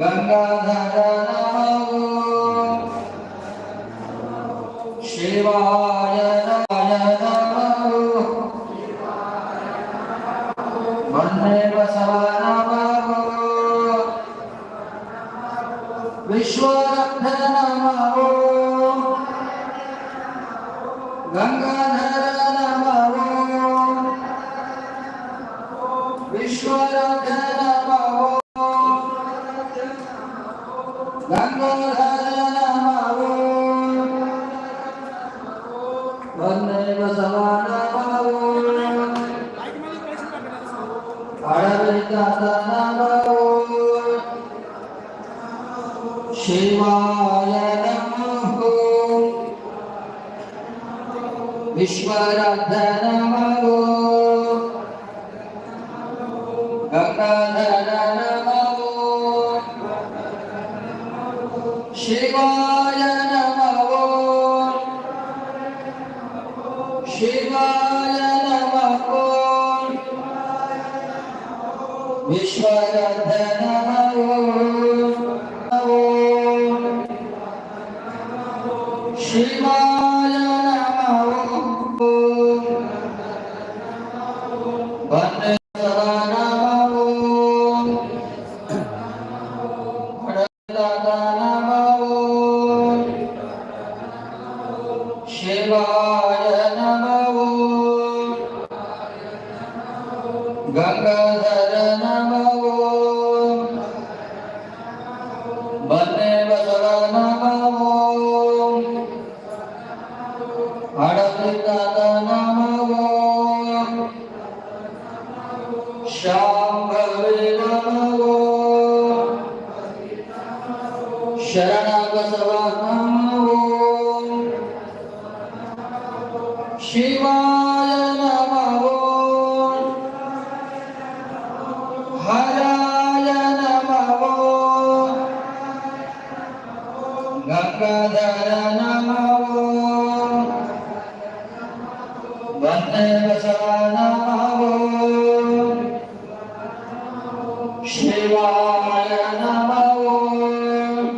ಗಂಗಾಧರ ಶಿವಾ वन्नैव समानाभवो फलविदातनभवो शिवाय नमः Vishwarath Amém. Namah. Namah.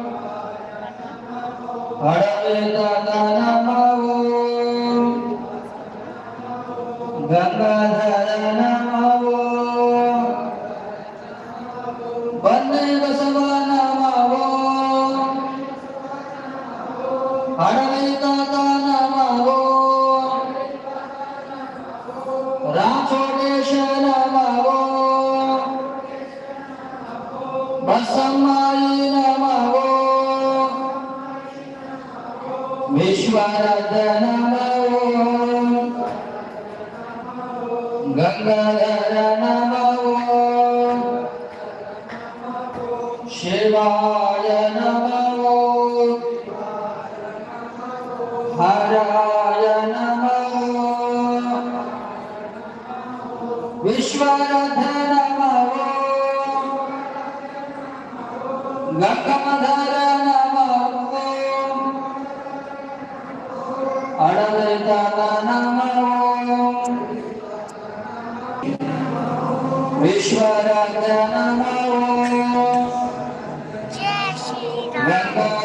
Namah. शिवाय नमो हराय नमो विश्वरथ नमो गङ्गम One more.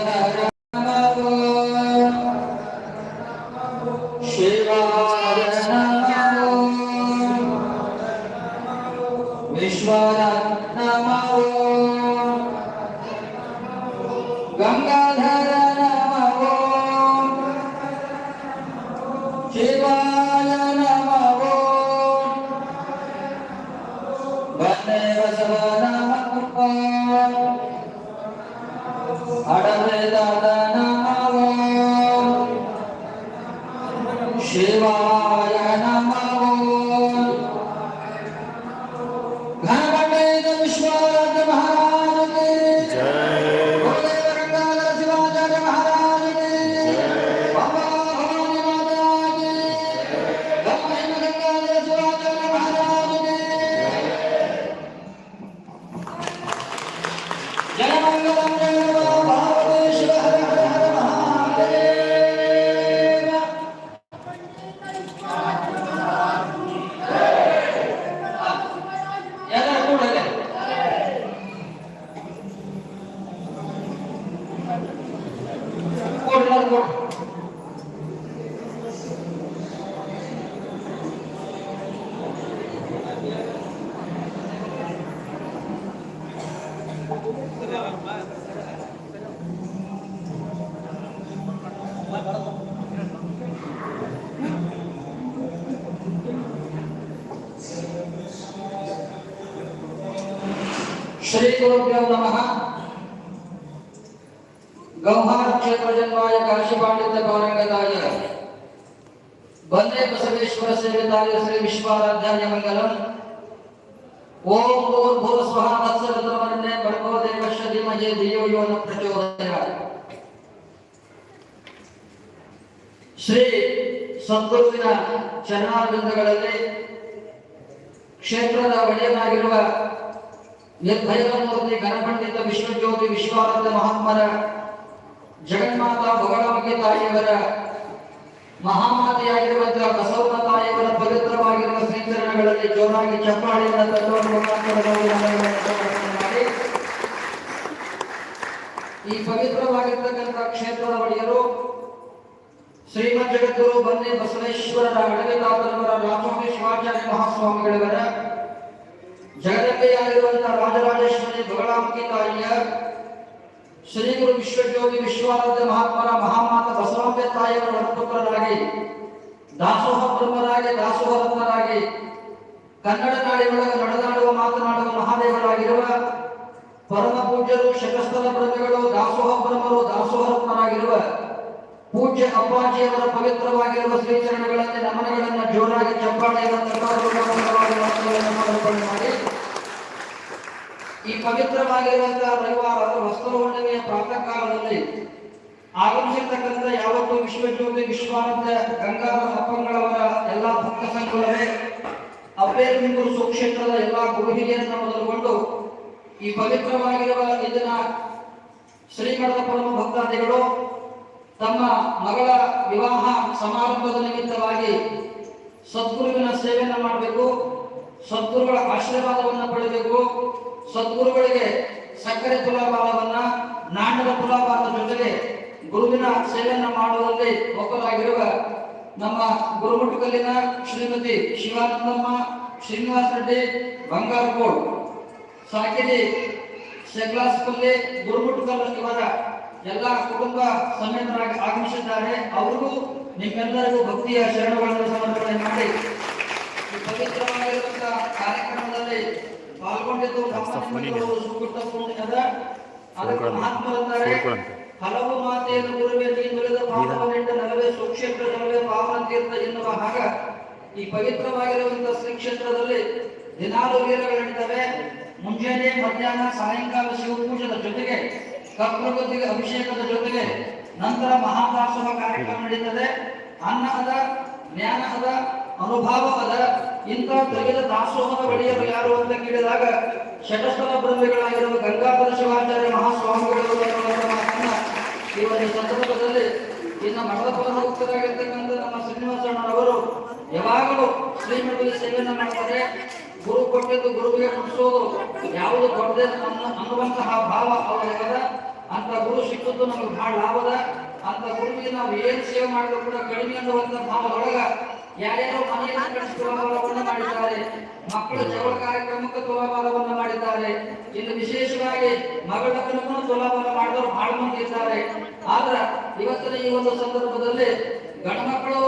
شريك ربي الله ಶ್ರೀ ವಿಶ್ವಾರಾಧ್ಯಾಯ ಮಂಗಲಂ ಓಂ ಭೂರ್ಭುವ ಸ್ವಹ ತತ್ಸವಿತುರ್ವರೆಣ್ಯೇ ಭರ್ಗೋ ದೇವಶ್ಯ ಧೀಮಹಿ ಧಿಯೋ ಯೋ ನ ಪ್ರಚೋದಯಾತ್ ಶ್ರೀ ಸದ್ಗುರುವಿನ ಚರಣಾರವಿಂದಗಳಲ್ಲಿ ಕ್ಷೇತ್ರದ ಒಡೆಯನಾಗಿರುವ ನಿರ್ಭಯದ ಮೂರ್ತಿ ಗಣಪಂಡಿತ ವಿಶ್ವಜ್ಯೋತಿ ವಿಶ್ವಾನಂದ ಮಹಾತ್ಮರ ಜಗನ್ಮಾತಾ ಭಗವತಿ ತಾಯಿಯವರ ಮಹಾಮಾತೆಯಾಗಿರುವಂತಹ ಬಸವನ ತಾಯಿಯವರ ಪವಿತ್ರವಾಗಿರುವ ಶ್ರೀಚರಣಗಳಲ್ಲಿ ಜೋರಾಗಿ ಚಪ್ಪಾಳೆಯಿಂದ ಈ ಪವಿತ್ರವಾಗಿರ್ತಕ್ಕಂಥ ಕ್ಷೇತ್ರದ ಒಡೆಯರು ಶ್ರೀಮದ್ ಜಗದ್ಗುರು ಬನ್ನಿ ಬಸವೇಶ್ವರರ ಅಡವಿದಾತರವರ ರಾಮಸ್ವಾಮಿ ಶಿವಾಚಾರ್ಯ ಮಹಾಸ್ವಾಮಿಗಳವರ ಜಗದಂಬೆಯಾಗಿರುವಂತಹ ರಾಜರಾಜೇಶ್ವರಿ ಬಗಳಾಮುಖಿ ತಾಯಿಯ ಶ್ರೀ ಗುರು ವಿಶ್ವಜ್ಯೋತಿ ವಿಶ್ವಾರಾಧ್ಯ ಮಹಾತ್ಮರ ಮಹಾಮಾತ ಬಸವಾಂಬೆ ತಾಯಿಯವರ ಪುತ್ರರಾಗಿ ದಾಸೋಹ ಬ್ರಹ್ಮರಾಗಿ ದಾಸೋಹ ರತ್ನರಾಗಿ ಕನ್ನಡ ನಾಡಿನೊಳಗೆ ನಡೆದಾಡುವ, ಮಾತನಾಡುವ ಮಹಾದೇವರಾಗಿರುವ ಪರಮ ಪೂಜ್ಯರು ಶಕಸ್ಥಲ ಬ್ರಹ್ಮಗಳು, ದಾಸೋಹ ಬ್ರಹ್ಮರು ದಾಸೋಹ ರತ್ನರಾಗಿರುವ ಪೂಜ್ಯ ಅಪ್ಪಾಜಿಯವರ ಪವಿತ್ರವಾಗಿರುವ ಶ್ರೀಚರಣಗಳಲ್ಲಿ ನಮನಗಳನ್ನು ಜೋರಾಗಿ ಚಪ್ಪಾಳೆಯನ್ನು ತಟ್ಟುವ ಸಮರ್ಪಣೆ ಮಾಡಿ ಈ ಪವಿತ್ರವಾಗಿರುವಂತಹ ರವಿವಾರ ವಸ್ತ್ರ ಪ್ರಾತಃ ಕಾಲದಲ್ಲಿ ಆಗಮಿಸಿರ್ತಕ್ಕಂಥ ಯಾವತ್ತೂ ವಿಶ್ವಜ್ಯೋತಿ, ವಿಶ್ವಾನಂದ, ಗಂಗಾಧರ ಅಪ್ಪಂಗಳವರ ಎಲ್ಲಾ ಭಕ್ತ ಸಂಘಗಳೇ, ಅಪ್ಪೇರುಮಿಂಗೂರು ಸುಕ್ಷೇತ್ರದ ಎಲ್ಲಾ ಗುರು ಮೊದಲುಗೊಂಡು ಈ ಪವಿತ್ರವಾಗಿರುವ ಇದನ್ನ ಶ್ರೀಮಠದ ಪರಮ ಭಕ್ತಾದಿಗಳು ತಮ್ಮ ಮಗಳ ವಿವಾಹ ಸಮಾರಂಭದ ನಿಮಿತ್ತವಾಗಿ ಸದ್ಗುರುವಿನ ಸೇವೆಯನ್ನು ಮಾಡಬೇಕು. ಸದ್ಗುರುಗಳ ಆಶೀರ್ವಾದವನ್ನ ಪಡೆಯಬೇಕು ಸದ್ಗುರುಗಳಿಗೆ ಸಕ್ಕರೆ ತುಲಾಭಾರವನ್ನ ನಾಣ್ಯದ ತುಲಾಭಾರದ ಜೊತೆಗೆ ಗುರುವಿನ ಸೇವೆಯನ್ನ ಮಾಡುವಲ್ಲಿ ಒಬ್ಬರಾಗಿರುವ ನಮ್ಮ ಗುರುಮುಟುಕಲ್ಲಿನ ಶ್ರೀಮತಿ ಶಿವಾನಂದಮ್ಮ, ಶ್ರೀನಿವಾಸ ರೆಡ್ಡಿ ಬಂಗಾರಕೋಡ್ ಸಾಕಿರಿ ಶೆಗ್ಲಾಸ್ಪಲ್ಲಿ ಗುರುಮುಟುಕಲ್ ಎಲ್ಲ ಕುಟುಂಬ ಸಮೇತರಾಗಿ ಆಗಮಿಸಿದ್ದಾರೆ. ಅವರಿಗೂ ನಿಮ್ಮೆಲ್ಲರಿಗೂ ಭಕ್ತಿಯ ಶರಣಗಳನ್ನು ಸಮರ್ಪಣೆ ಮಾಡಿ. ಪವಿತ್ರವಾಗಿರುವಂತಹ ಕಾರ್ಯಕ್ರಮದಲ್ಲಿ ಪಾಲ್ಗೊಂಡಿದ್ದು ಹಲವು ಮಾತೆಯನ್ನು ಗುರುವೆ ನೀನುಳಿದ ಪಾಪವನ್ನೆಂಟ ನಲವೇ ಸುಕ್ಷೇತ್ರ ನಲವೇ ಪಾವನ ತೀರ್ಥ ಎನ್ನುವ ಹಾಗ ಈ ಪವಿತ್ರವಾಗಿರುವಂತಹ ಶ್ರೀ ಕ್ಷೇತ್ರದಲ್ಲಿ ದಿನಾಲು ವೀರಗಳು ನಡೀತವೆ. ಮುಂಜಾನೆ ಮಧ್ಯಾಹ್ನ ಸಾಯಂಕಾಲ ಶಿವಪೂಜದ ಜೊತೆಗೆ ಕಪ್ರಗತಿಗೆ ಅಭಿಷೇಕದ ಜೊತೆಗೆ ನಂತರ ಮಹಾದಾಸೋಹ ಕಾರ್ಯಕ್ರಮ ನಡೀತದೆ. ಅನ್ನ ಅದ ಜ್ಞಾನ ಅದ ಅನುಭವ ಅದ. ಇಂಥ ತೆಗೆದ ದಾಸೋಹದ ಒಡೆಯರು ಯಾರು ಅಂತ ಕೇಳಿದಾಗ ಶಟಸ್ಥಲ ಬ್ರಹ್ಮಿಗಳಾಗಿರುವ ಗಂಗಾಧರ ಶಿವಾಚಾರ್ಯ ಮಹಾಸ್ವಾಮಿಗಳು ಅನ್ನುವಂಥ ಈ ಒಂದು ಸಂದರ್ಭದಲ್ಲಿ ಇನ್ನು ಮಠದ ಪರಮಭಕ್ತರಾಗಿರ್ತಕ್ಕಂಥ ನಮ್ಮ ಶ್ರೀನಿವಾಸಣ್ಣನವರು ಯಾವಾಗಲೂ ಶ್ರೀಮಠದಲ್ಲಿ ಸೇವೆಯನ್ನು ಮಾಡ್ತಾರೆ. ಗುರು ಕೊಟ್ಟಿದ್ದು ಗುರುವಿಗೆ ಮುಟ್ಟಿಸೋದು ಯಾವುದು ಕೊಡದೆ ಅನ್ನೋ ಅನ್ನುವಂತಹ ಭಾವ ಅವರಿಗದ ಅಂತ ಗುರು ಸಿಕ್ಕದ್ದು ನಮಗೆ ಬಹಳ ಲಾಭದ. ಅಂತ ಗುರುವಿಗೆ ನಾವು ಏನು ಸೇವೆ ಮಾಡಿದ್ರು ಕೂಡ ಕಡಿಮೆ ಅನ್ನುವಂತ ಭಾವದೊಳಗ ಯಾರ್ಯಾರೋ ಮನೆಯಲ್ಲಿ ತುಲಾಭಾರವನ್ನ ಮಾಡಿದ್ದಾರೆ. ಮಕ್ಕಳ ಜಗಳ ಕಾರ್ಯಕ್ರಮಕ್ಕೆ ತುಲಾಭಾರವನ್ನು ಮಾಡಿದ್ದಾರೆ. ಇನ್ನು ವಿಶೇಷವಾಗಿ ಮಗಳ ಲಗ್ನಕ್ಕೂ ತುಲಾಭಾರ ಮಾಡಿದವರು ಬಹಳ ಮಂದಿ ಇದ್ದಾರೆ. ಆದ್ರ ಇವತ್ತಿನ ಈ ಒಂದು ಸಂದರ್ಭದಲ್ಲಿ ಗಣಮಕ್ಕಳು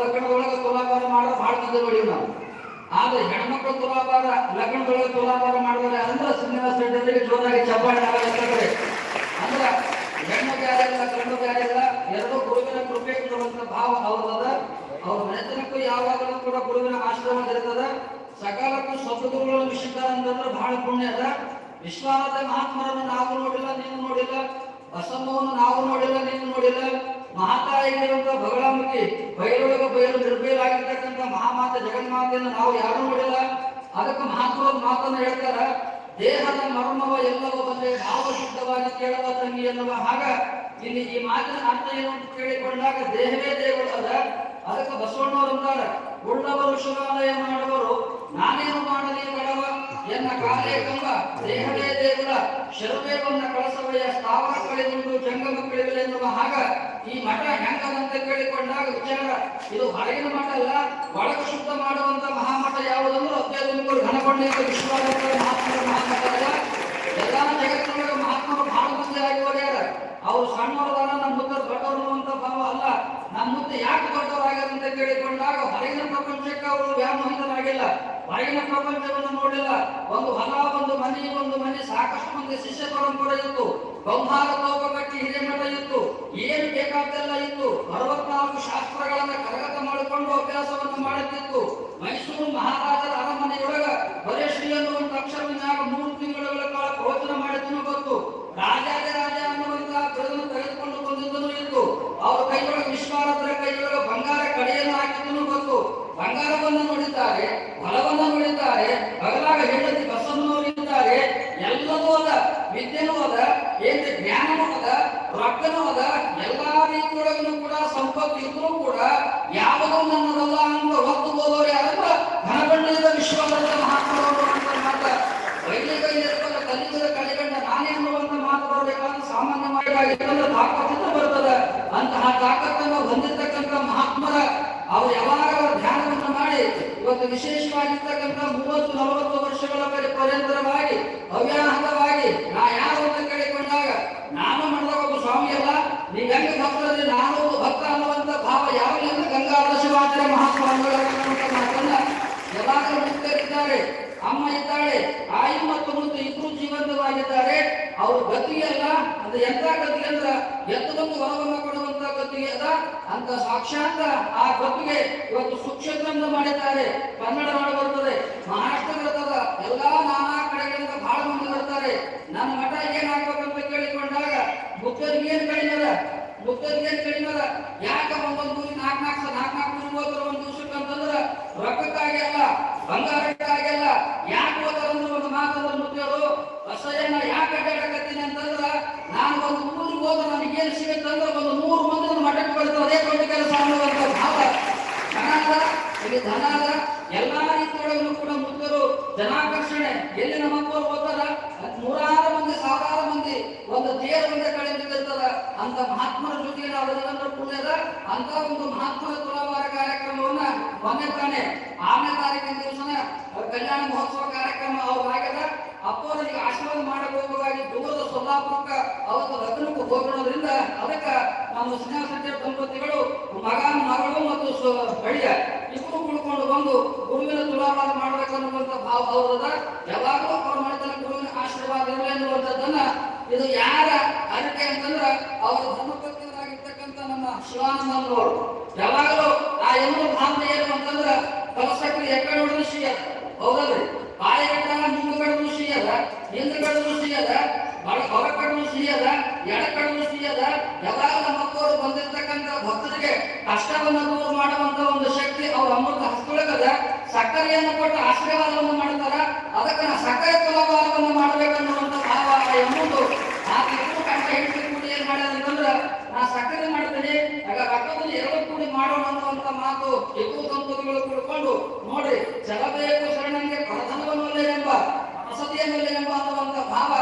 ಲಗ್ನದೊಳಗೆ ತುಲಾಭಾರ ಮಾಡೋ ಬಹಳ ನೋಡಿವಿ ನಾವು ಆದ್ರೆ ಹೆಣ್ಮಕ್ಳು ತುಲಾಭಾರ ಲಗ್ನದೊಳಗೆ ತುಲಾಭಾರ ಮಾಡಿದ್ರೆ ಅಂದ್ರೆ ಶ್ರೀನಿವಾಸ ರೆಡ್ಡಿ ಜೋರಾಗಿ ಚಪ್ಪಾಳೆ ಆಗತ್ತೆ ಅಂದ್ರೆ ಹೆಣ್ಣು ಬ್ಯಾರಿಲ್ಲ ಗಂಡು ಬ್ಯಾರಿಲ್ಲ ಎರಡು ಗುರುವಿನ ಕೃಪೆ ಭಾವ ಅವ್ರದ ಅವ್ರ ಮನೆತನಕ್ಕೂ ಯಾವಾಗಲೂ ಕೂಡ ಗುರುವಿನ ಆಶ್ರಮ ಇರ್ತದ. ಸಕಾಲಕ್ಕೂ ಸದ್ಗುರುಗಳನ್ನು ವಿಷಿದ್ದಾರೆ ಅಂತಂದ್ರೆ ಬಹಳ ಪುಣ್ಯ ಅದ. ವಿಶ್ವನಾಥ ಮಹಾತ್ಮರನ್ನು ನಾವು ನೋಡಿಲ್ಲ, ನೀವು ನೋಡಿಲ್ಲ. ಬಸಮ್ಮವನ್ನು ನಾವು ನೋಡಿಲ್ಲ, ನೀವು ನೋಡಿಲ್ಲ. ಮಹಾತಾಯಿಗಿರುವಂತ ಬಗಳಾಮುಖಿ ಬಯಲೊಳಗ ಬಯಲು ನಿರ್ಬೇಲಾಗಿರ್ತಕ್ಕಂಥ ಮಹಾಮಾತೆ ಜಗನ್ಮಾತೆಯನ್ನು ನಾವು ಯಾರು ನೋಡಿಲ್ಲ. ಅದಕ್ಕೆ ಮಹತ್ವದ ಮಾತನ್ನು ಹೇಳ್ತಾರ. ದೇಹದ ಮರ್ಮವ ಎಲ್ಲವೂ ಬಂದರೆ ಭಾವಶುದ್ಧವಾಗಿ ಕೇಳುವ ತಂಗಿ ಎನ್ನುವ ಹಾಗ ಇಲ್ಲಿ ಈ ಮಾತಿನ ಅರ್ಥ ಏನು ಅಂತ ಕೇಳಿಕೊಂಡಾಗ ದೇಹವೇ ದೇವರು ಅದಕ್ಕೆ ಬಸವಣ್ಣವರು ಅಂತಾರೆ ಉಳ್ಳವರು ಶಿವಾಲಯ ಮಾಡುವರು, ನಾನೇನು ಮಾಡಲಿ ಕಡವ, ಎನ್ನ ಕಾಲೇ ಕಂಬ, ದೇಹವೇ ದೇಗುಲ ಶರವೇವನ್ನ ಕಳಸವಯ ಸ್ಥಾವರ ಕಳೆದುಂಟು ಜಂಗಮ ಕಳಿಗಳು ಎನ್ನುವ ಹಾಗ ಈ ಮಠ ಹೆಂಗದಂತ ಕೇಳಿಕೊಂಡಾಗ ವಿಚಾರ, ಇದು ಹೊರಗಿನ ಮಠ ಅಲ್ಲ, ಒಳಗ ಶುದ್ಧ ಮಾಡುವಂತ ಮಹಾಮಠ ಯಾವುದಂದ್ರೆ ಅತ್ಯಂತ ಘನಗೊಂಡಿದ್ದ ವಿಶ್ವಾಸ ಮಹಾತ್ಮರ ಮಹಾಮಠ ಅಲ್ಲ. ಎಲ್ಲಾ ಜಗತ್ತಿನೊಳಗೆ ಮಹಾತ್ಮರು ಬಹಳ ಮಂದಿ ಅವ್ರು ಸಣ್ಣವರದಾರ ನಮ್ಮ ಮುಂದೆ ದೊಡ್ಡವರು ಅಂತ ಭಾವ ಅಲ್ಲ. ನಮ್ಮ ಮುದ್ದೆ ಯಾಕೆ ದೊಡ್ಡವರಾಗ್ಯಾರ ಅಂತ ಕೇಳಿಕೊಂಡಾಗ ಹೊರಗಿನ ಪ್ರಪಂಚಕ್ಕೆ ಅವರು ವ್ಯಾಮೋಹಿತರಾಗಿಲ್ಲ. ಹೊರಗಿನ ಪ್ರಪಂಚವನ್ನು ನೋಡಿಲ್ಲ. ಒಂದು ಹೊಲ, ಒಂದು ಮನೆ ಒಂದು ಮನೆ ಸಾಕಷ್ಟು ಮಂದಿ ಶಿಷ್ಯ ಪರಂಪರೆ ಇತ್ತು ಗಂಭಾರ ಹಿರಿಯ ಹಿರೇಮಠ ಇತ್ತು. ಏನು ಬೇಕಾದ್ದೆಲ್ಲ ಇತ್ತು. ಅರವತ್ನಾಲ್ಕು ಶಾಸ್ತ್ರಗಳನ್ನ ಕರಗತ ಮಾಡಿಕೊಂಡು ಅಭ್ಯಾಸವನ್ನು ಮಾಡುತ್ತಿತ್ತು. ಮೈಸೂರು ಮಹಾರಾಜರ ಅರಮನೆಯೊಳಗ ಬರೇಶ್ರೀ ಅನ್ನುವಂತ ಅಕ್ಷರವಿನ್ಯಾಗ ఆడపడిన ವಿಶೇಷವಾಗಿರ್ತಕ್ಕಂಥ ಮೂವತ್ತು, ನಲವತ್ತು ವರ್ಷಗಳ ಪರಿ ಪರ್ಯಂತರವಾಗಿ, ಅವ್ಯಾಹತವಾಗಿ ನಾ ಯಾರು ಅಂತ ಕೇಳಿಕೊಂಡಾಗ ನಾನು ಮಾಡಿದ ಒಬ್ಬ ಸ್ವಾಮಿ ಅಲ್ಲ ನೀವು ಹೆಂಗ ಭಕ್ತರಲ್ಲಿ ನಾನು ಒಬ್ಬ ಭಕ್ತ ಅನ್ನುವಂಥ ಭಾವ ಯಾವಾಗಲಿಂದ ಗಂಗಾಧರ ಶಿವಾಚಾರ್ಯ ಮಹಾತ್ಮ ಮಾತನ್ನ ಮುಕ್ತರಿದ್ದಾರೆ. ಅಮ್ಮ ಇದ್ದಾಳೆ, ತಾಯಿ ಮತ್ತು ಮುಂದೆ ಇಬ್ಬರು ಜೀವಂತವಾಗಿದ್ದಾರೆ. ಅವ್ರ ಗತಿಯಲ್ಲ ಅದು ಎಂತ ಗತಿ ಅಂದ್ರ, ಎತ್ತದೊಂದು ವರವನ್ನು ಕೊಡುವಂತ ಗತಿಗೆ ಅದ. ಅಂತ ಸಾಕ್ಷಾತ್ ಆ ಗತಿಗೆ ಇವತ್ತು ಸುಕ್ಷೇತ್ರವನ್ನು ಮಾಡಿದ್ದಾರೆ. ಕನ್ನಡ ಮಾಡಿ ಬರ್ತದೆ. ಮಹಾರಾಷ್ಟ್ರ ಬರ್ತದ. ಎಲ್ಲಾ ನಾನಾ ಕಡೆಗಳಿಂದ ಬಹಳ ಮಂದಿ ಬರ್ತಾರೆ. ನಮ್ಮ ಮಠ ಏನಾಗ್ಬೇಕಂತ ಕೇಳಿಕೊಂಡಾಗ ಮುಖ್ಯರಿಗೆ ಏನ್ ಕಡಿಮೆ ಏನ್ ಕಡಿಮೆ ಅದ. ಯಾಕ ಒಂದೊಂದು ನಾಲ್ಕು ನಾಲ್ಕು ನಾಲ್ಕು ನಾಲ್ಕು ಮೂವತ್ತರ ಒಂದು ದಿವಸಕ್ಕೆ ಅಂತಂದ್ರ ರೊಕ್ಕಕ್ಕಾಗಿ ಅಲ್ಲ ಬಂಗಾರಕ್ಕಾಗಿ ಯಾಕೆ ಹೋದಾರಂದ್ರೆ ಒಂದು ಮಾತಂದ್ರೆ ಮುತ್ತೇಳು ಅಸಹ್ಯನ ಯಾಕೆ ಅಡ್ಡಾಡಕತ್ತೀನಿ ಅಂತಂದ್ರ ನಾನು ಒಂದು ಊರಿಗೆ ಹೋದ ನನಗೇನು ಸಿಗುತ್ತಂದ್ರೆ ಒಂದು ನೂರು ಮಂದಿ ಮಠಕ್ಕೆ ಬರ್ತಾರೆ ಅದೇ ದೊಡ್ಡ ಕೆಲಸ ಅನ್ನುವಂಥ ಭಾವ ಇಲ್ಲಿ ಧನ ಅಲ್ಲ ಎಲ್ಲಾ ರೀತಿಯೊಳಗೂ ಕೂಡ ಜನ ಜನಾಕರ್ಷಣೆ. ಎಲ್ಲಿ ನಮ್ಮ ಮಕ್ಕಳು ಹೋಗ್ತಾರ ನೂರಾರು ಮಂದಿ, ಸಾವಿರಾರು ಮಂದಿ, ಒಂದು ದೇವರ ಮುಂದೆ ಕಡೆ ನಿಂತಿರ್ತದ ಅಂತ ಮಹಾತ್ಮರ ಜೊತೆಗೆ ನಾವು ಪುಣ್ಯದ ಅಂತ ಒಂದು ಮಹಾತ್ಮರ ತುಲಾವಾರ ಕಾರ್ಯಕ್ರಮವನ್ನ ಮೊನ್ನೆ ತಾನೆ, ಆರನೇ ತಾರೀಕಿನ ದಿವಸನ ಕಲ್ಯಾಣ ಮಹೋತ್ಸವ ಕಾರ್ಯಕ್ರಮ ಅವ್ರು ಆಗ್ಯದ ಅಪ್ಪವರಿಗೆ ಆಶೀರ್ವಾದ ಮಾಡಬಹುದಾಗಿ ದೂರದ ಸೊಲ್ಲಾಪುರಕ್ಕ ಅವತ್ತು ಲಗ್ನಕ್ಕೆ ಹೋಗೋದ್ರಿಂದ ಅದಕ್ಕ ನಮ್ಮ ಸ್ನೇಹ ಸಂಜೆ ದಂಪತಿಗಳು ಮಗ, ಮಗಳು ಮತ್ತು ಬಳಿಯ ಬಂದು ಗುರುವಿನ ತುಲಾಭಾರ ಮಾಡ್ಬೇಕನ್ನುವಂತ ಭಾವ ಹೌದದ ಯಾವಾಗಲೂ ಅವ್ರು ಮಾಡ್ತಾನೆ ಗುರುವಿನ ಆಶೀರ್ವಾದ ಇರಲಿ ಅನ್ನುವಂಥದ್ದನ್ನ ಇದು ಯಾರ ಅರಿಕೆ ಅಂತಂದ್ರ ಅವರ ಧರ್ಮಪತ್ನಿಯರಾಗಿರ್ತಕ್ಕಂಥ ನಮ್ಮ ಶಿವಾನಂದನವರು. ಯಾವಾಗಲೂ ಆ ಎನ್ನುವ ಭಾವನೆ ಏನು ಅಂತಂದ್ರ ಫಲಸಕ್ರಿ ಎಕ್ಕಡೆ ಹೌದಲ್ರಿ? ಅದ ಬಡ ಹೊರ ಕಡಲು ಶ್ರೀ ಅದ ಎಡ ಕಡಲು ಶ್ರೀ ಅದ ಯಾವಾಗ ನಮ್ಮ ಮಕ್ಕಳು ಬಂದಿರ್ತಕ್ಕಂಥ ಭಕ್ತರಿಗೆ ಕಷ್ಟವನ್ನು ದೂರ ಮಾಡುವಂತ ಒಂದು ಶಕ್ತಿ ಅವ್ರ ಅಮೃತ ಹಸ್ತೊಳಗದ ಸಕ್ಕರೆಯನ್ನು ಕೊಟ್ಟು ಆಶೀರ್ವಾದವನ್ನು ಮಾಡ್ತಾರ. ಅದಕ್ಕೆ ಸಕ್ಕರೆ ತುಲಾಭಾರವನ್ನು ಮಾಡ್ಬೇಕನ್ನುವಂತ ಭಾವ ಎಂಬುದು ಆ ಇಬ್ಬರು ಕಂಡ ಹೆಂಡತಿ ಕೂಡಿ ಏನ್ ಮಾಡ್ಯಾರ ಅಂತಂದ್ರ ನಾ ಸಕ್ಕರೆ ಮಾಡ್ತೇನೆ ಆಗ ರಕ್ತದಲ್ಲಿ ಎರಡು ಕೂಡಿ ಮಾಡೋಣ ಅನ್ನುವಂತ ಮಾತು ಇಬ್ಬರು ದಂಪತಿಗಳು ಕೂಡ್ಕೊಂಡು, ನೋಡಿ ಚಲಬೇಕು ಶರಣಂಗೆ ಪ್ರಧಾನವನ್ನಲ್ಲೇ ಎಂಬ ವಸತಿಯನ್ನಲ್ಲೇ ಎಂಬ ಅನ್ನುವಂತ ಭಾವ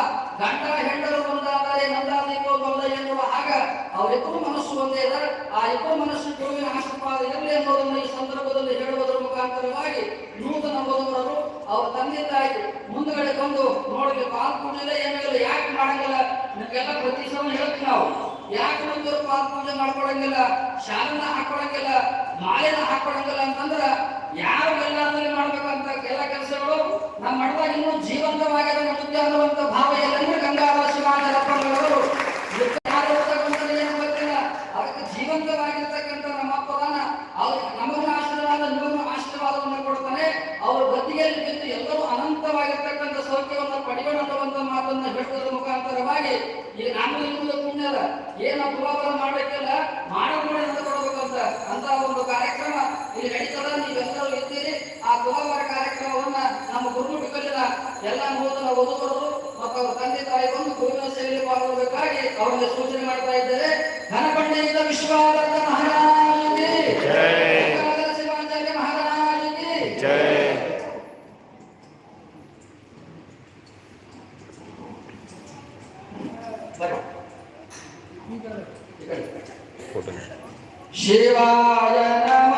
ಗಂಡ ಹೆಂಡರು ಒಂದಾದರೆ ನಂದಾದೀಪೋ ಬಂದ ಎನ್ನುವ ಆಗ ಅವರಿಬ್ಬರು ಮನಸ್ಸು ಒಂದೇ ಇದೆ ಆ ಇಬ್ಬರು ಮನಸ್ಸು ಗುರುವಿನ ಆಶೀರ್ವಾದ ಇರಲಿ ಅನ್ನೋದನ್ನು ಈ ಸಂದರ್ಭದಲ್ಲಿ ಹೇಳುವುದರ ಮುಖಾಂತರವಾಗಿ ನೂತನ ವಧುವರರು ಅವರ ತಂದೆ ತಾಯಿ ಮುಂದುಗಡೆ ಬಂದು ನೋಡಿ ಪಾಲ್ ಪೂಜೆ ಏನಿಲ್ಲ ಯಾಕೆ ಮಾಡಂಗಿಲ್ಲ? ನಿಮಗೆಲ್ಲ ಪ್ರತಿ ಸಲ ಹೇಳ್ತೀವಿ ನಾವು. ಯಾಕೆ ನಮ್ಗೆ ಪಾದ ಪೂಜೆ ಮಾಡ್ಕೊಳಂಗಿಲ್ಲ? ಶಾಲನ ಹಾಕೊಳಂಗಿಲ್ಲ, ಮಾಲೆನ ಹಾಕೊಳಂಗಿಲ್ಲ ಅಂತಂದ್ರ ಯಾರು ಎಲ್ಲಾದ್ರಲ್ಲಿ ಮಾಡ್ಬೇಕಂತ ಎಲ್ಲ ಕೆಲಸಗಳು ನಮ್ಮ ಮಠದಾಗ ಇನ್ನೂ ಜೀವಂತವಾಗಿದೆ ಮುಂದೆ ಅನ್ನುವಂತ ಭಾವ ಎಲ್ಲ ಗಂಗಾಧರ ಶಿವಾಚಾರ್ಯಪ್ಪನವರು ಯಾರು ಓದಕ್ಕಂತ ಏನು ಗೊತ್ತಿಲ್ಲ ಅದಕ್ಕೆ ಜೀವಂತವಾಗಿರ್ತಕ್ಕಂಥ ನಮ್ಮ ಅಪ್ಪದಾನ ಅವ್ರು ನಮಗೂ ಆಶೀರ್ವಾದ ನಿಮಗೂ ಆಶೀರ್ವಾದವನ್ನು ಕೊಡ್ತಾನೆ ಅವ್ರ ಗತಿಯಲ್ಲಿ ಬಿದ್ದು ಎಲ್ಲರೂ ಅನಂತವಾಗಿರ್ತಕ್ಕಂಥ ಸೌಖ್ಯವನ್ನು ಪಡೆಯೋಣ ಅನ್ನುವಂಥ ಮಾತನ್ನ ಹೇಳೋದ್ರ ಈಗ ನಾನು ಇರುವುದು ಪುಣ್ಯದ ಏನ ತುಲಾಭಾರ ಮಾಡಲಿಕ್ಕಿಲ್ಲ ಮಾಡೋದು ನೋಡಿ ಅಂತ ಕೊಡಬೇಕಂತ ಅಂತ? ಒಂದು ಕಾರ್ಯಕ್ರಮ ಇಲ್ಲಿ ನಡೀತದ. ನೀವೆಲ್ಲರೂ ಇದ್ದೀರಿ. ಆ ತುಲಾಭಾರ ಕಾರ್ಯಕ್ರಮವನ್ನ ನಮ್ಮ ಗುರು ಬಿಕ್ಕಲಿನ ಎಲ್ಲ ಮೂಲ ಓದುವರು ಮತ್ತು ಅವರ ತಂದೆ ತಾಯಿ ಬಂದು ಗುರುವಿನ ಸೇವೆಯಲ್ಲಿ ಪಾಲ್ಗೊಳ್ಳಬೇಕಾಗಿ ಅವರಿಗೆ ಸೂಚನೆ ಮಾಡ್ತಾ ಇದ್ದಾರೆ. ಘನಪಂಡೆಯಿಂದ ವಿಶ್ವಾರಥ ಮಹಾರಾಜಗೆ శివాయ నమ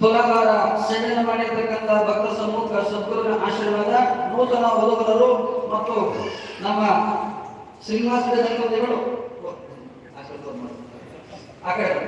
ತುಲಾಭಾರ ಸೇವನೆ ಮಾಡಿರ್ತಕ್ಕಂಥ ಭಕ್ತ ಸಮ್ಮುಖ ಸದ್ಗುರುವಿನ ಆಶೀರ್ವಾದ, ನೂತನ ಬದುಕರು ಮತ್ತು ನಮ್ಮ ಶ್ರೀನಿವಾಸ ದಂಪತಿಗಳು ಆ ಕಡೆ